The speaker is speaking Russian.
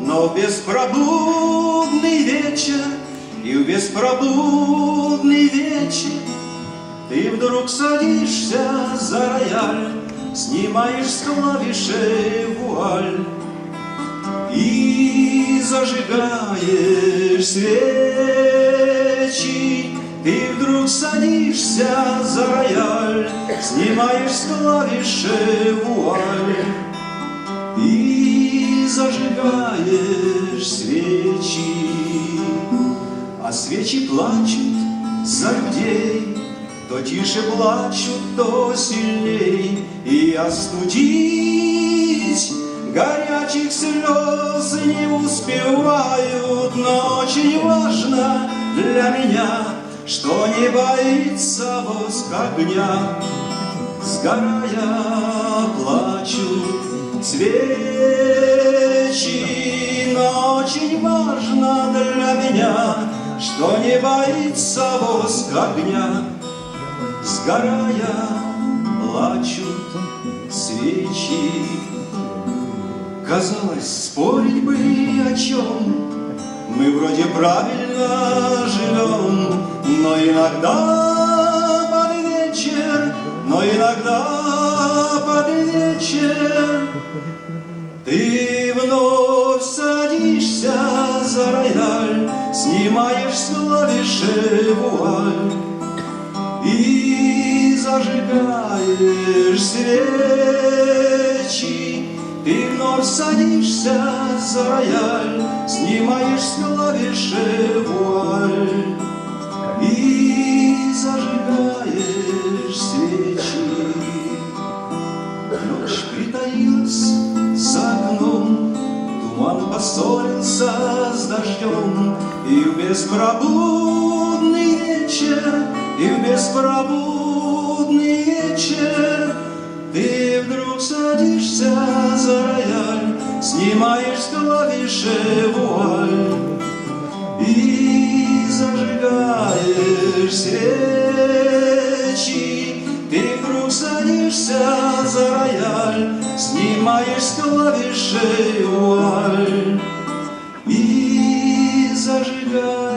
но в беспробудный вечер и в беспробудный вечер ты вдруг садишься за рояль, снимаешь с клавишей вуаль и зажигаешь свечи. Ты вдруг садишься за рояль, снимаешь с клавиши вуаль и зажигаешь свечи. А свечи плачут за людей, то тише плачут, то сильней, и остудить горячих слез не успевают, но очень важно для меня, что не боится воск огня, сгорая плачут свечи, что не боится воск огня, сгорая плачут свечи. Казалось, спорить бы о чем, мы вроде правильно живем, но иногда под вечер, но иногда под вечер ты вновь за рояль, снимаешь с клавиши вуаль и зажигаешь свечи. Ты вновь садишься за рояль, снимаешь с клавиши вуаль и зажигаешь свечи. Ночь притаилась за окном, Туман поссорился дождем, И в беспробудный вечер, И в беспробудный вечер Ты вдруг садишься за рояль, Снимаешь с клавиши вуаль и зажигаешь свечи. Ты вдруг садишься за рояль, снимаешь с клавишей вуаль good.